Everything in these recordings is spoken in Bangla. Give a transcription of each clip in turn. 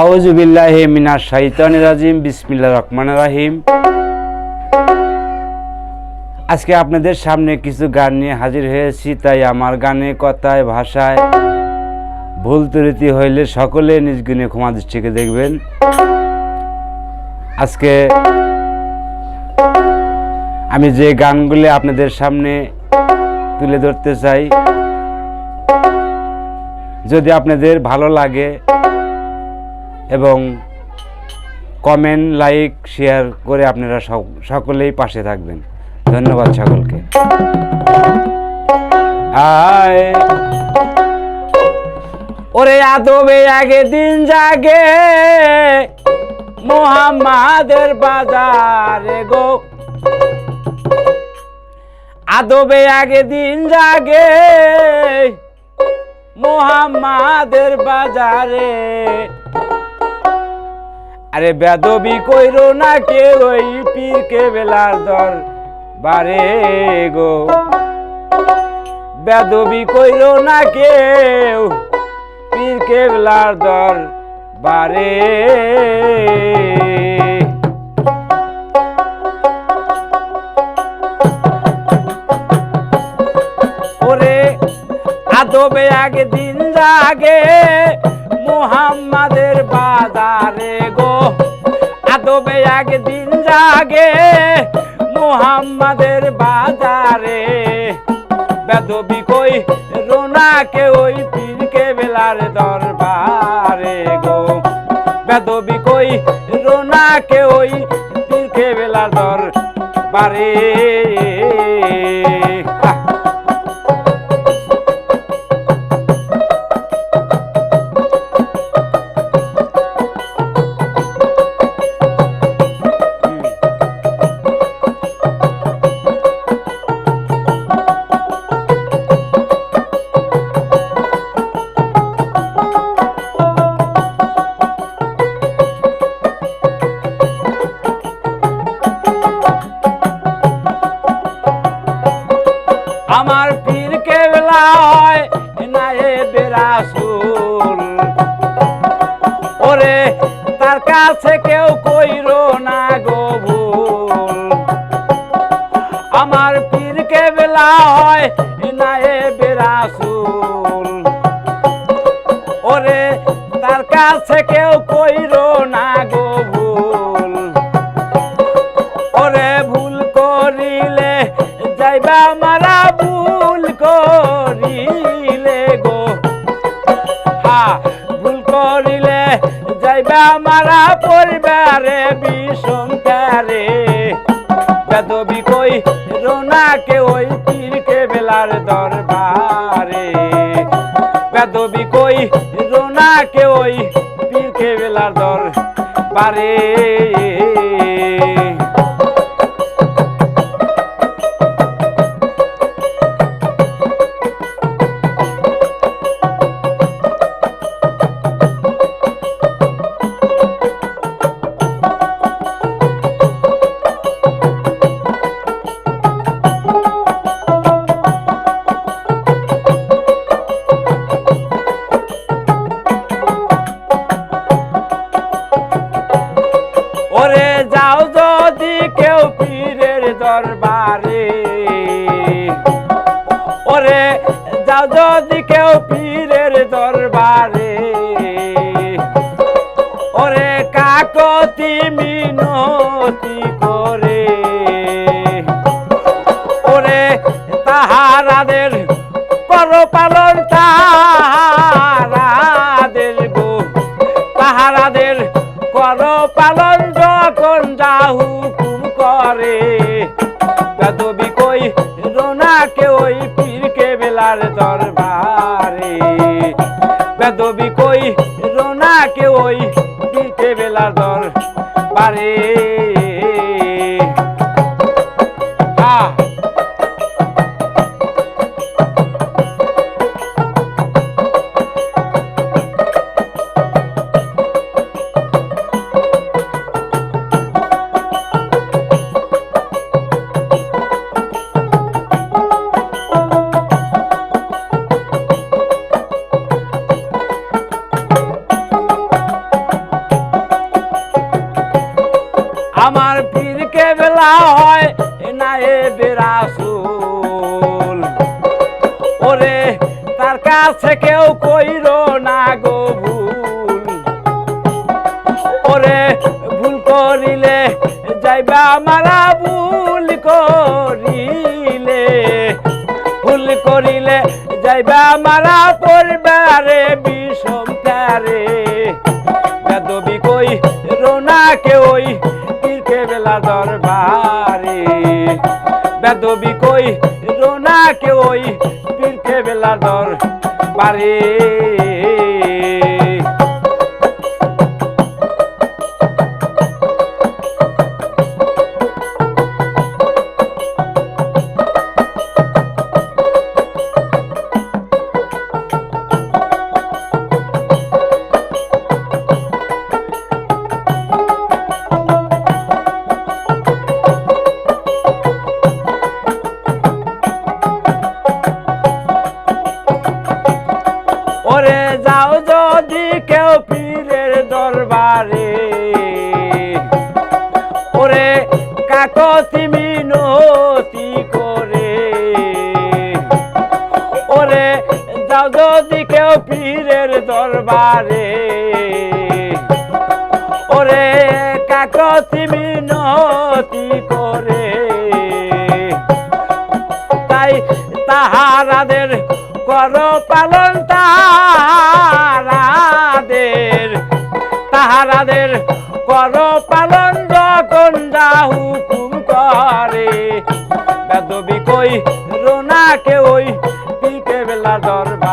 আউজুবিল্লাহ মিনার শাইতান রাজিম বিসমিল্লা রহমান রাহিম। আজকে আপনাদের সামনে কিছু গান নিয়ে হাজির হয়েছি, তাই আমার গানে, কথায়, ভাষায় ভুল ত্রুটি হইলে সকলে নিজ গুণে ক্ষমা দৃষ্টিকে দেখবেন। আজকে আমি যে গানগুলি আপনাদের সামনে তুলে ধরতে চাই, যদি আপনাদের ভালো লাগে এবং কমেন্ট লাইক শেয়ার করে আপনারা সক- সকলেই পাশে থাকবেন। ধন্যবাদ সকলকে। ওরে আদবে আগে দিন জাগে, মোহাম্মাদের বাজারে গো। আদবে আগে দিন জাগে, মোহাম্মাদের বাজারে। আরে বেদবি কইরো না কে ওই পীরকে বেলার দর বারে গো। বেদবি কইরো না কেউ পীরকে বেলার দর বারে ওরে আদবে আগে দিন জাগে মুহাম্মাদের বাজারে গো। আদবে আগে দিন জাগে মুহাম্মাদের বাজারে। বেদবি কই রোনাকে ওই পীরকে বেলার দরবারে গো। বেদবি কই রোনাকে ওই পীরকে বেলার দরবারে কাছে কেউ কইরো না গো আমার পীর কেবলা হয় না এ বেরাসুল। ওরে তার কাছে কেউ কইরো না গো যাইবা, মারা পরিবারে বিষমকারে বেদবি কই, রোনাকে ওই পীরকে বেলার দরবারে। বেদবি কই, রোনাকে ওই পীরকে বেলার দরবারে। ওরে যাও যদি কেউ পীরের দরবারে। ওরে যাও যদি কেউ পীরের দরবারে। ওরে কাকতি মিনতি করে। ওরে তাহারাদের কর পালন তাহারাদের গো। তাহারাদের কর পালন যখন যা হুকুম করে, বেদবি কই রোনাকে ওই পীরকে বেলার দরবারে? বেদবি কই রোনাকে ওই পীরকে বেলার দরবারে? বলা হয় না এ বেরাসুল। ওরে, তার কাছে কেউ কইর না গো ভুল। ওরে, ভুল করিলে যাইবা আমার ভুল দরবারে বেদবি কই রোনাকে ওই তীর্থে বেলা দরবারে। ওরে পীরের দরবারে। ওরে কাকতি মিনতি করে। তাই তাহারাদের কর পালন তাহারাদের। তাহারাদের কর পালন যখন হুকুম করে। বেদবি কই রোনাকে ওই পিকে বেলা দরবারে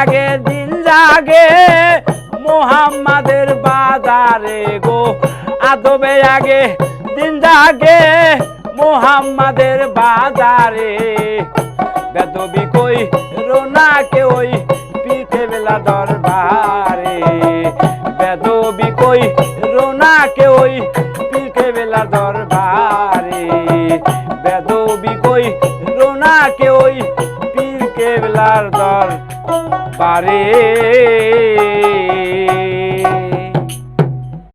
আগে দিন জাগে। মোহাম্মদের বাজারে গো, আদবে আগে। দিন জাগে মোহাম্মদের বাজারে। বেদবি কই, রোনাকে ওই পিঠে বেলা দরবারে। বেদবি কই রোনাকে